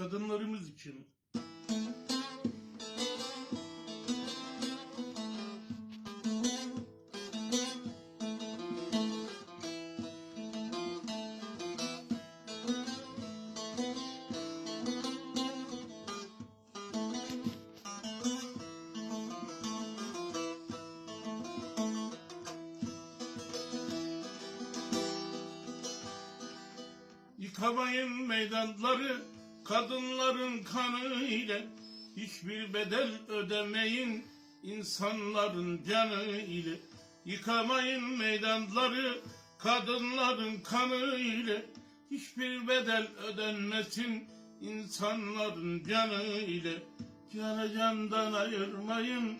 kadınlarımız için. Yıkamayın meydanları kadınların kanı ile Hiçbir bedel ödemeyin. İnsanların canı ile Yıkamayın meydanları. Kadınların kanı ile Hiçbir bedel ödenmesin. İnsanların canı ile Canı candan ayırmayın.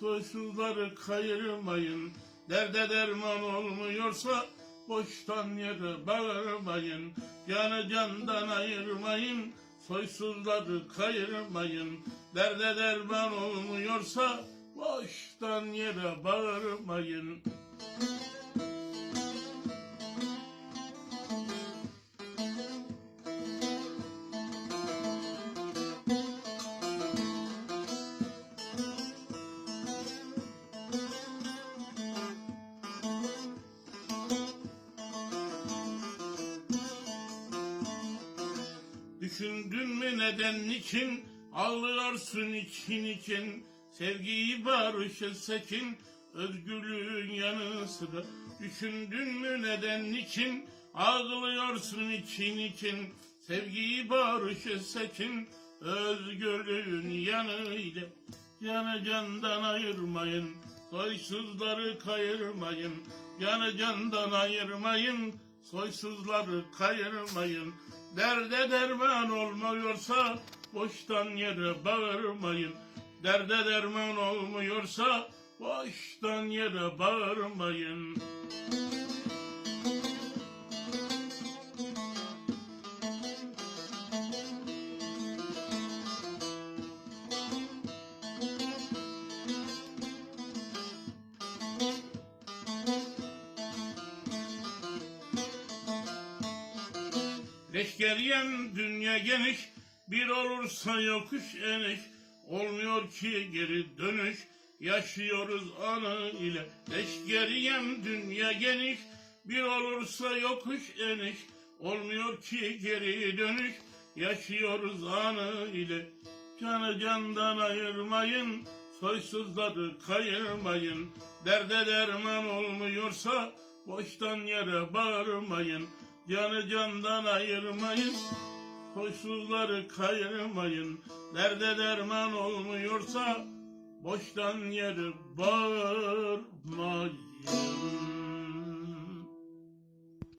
Soysuzları kayırmayın. Derde derman olmuyorsa boştan yere bağırmayın Canı candan ayırmayın soysuzları kayırmayın. Derde derman olmuyorsa boştan yere bağırmayın Düşündün mü neden niçin? Ağlıyorsun için için. Sevgiyi barışı seçin özgürlüğün yanı Düşündün mü neden niçin? Ağlıyorsun için için. Sevgiyi barışı seçin özgürlüğün yanı Canı candan ayırmayın soysuzları kayırmayın. Canı candan ayırmayın soysuzları kayırmayın Derde derman olmuyorsa boştan yere bağırmayın. Derde derman olmuyorsa boştan yere bağırmayın. Leşkeriyem dünya geniş, bir olursa yokuş eniş, olmuyor ki geri dönüş, yaşıyoruz anı ile. Leşkeriyem dünya geniş, bir olursa yokuş eniş, olmuyor ki geri dönüş, yaşıyoruz anı ile. Canı candan ayırmayın, soysuzları kayırmayın, derde derman olmuyorsa, boştan yere bağırmayın. Canı candan ayırmayın, Hoşsuzları kayırmayın, derde derman olmuyorsa, boştan yere bağırmayın.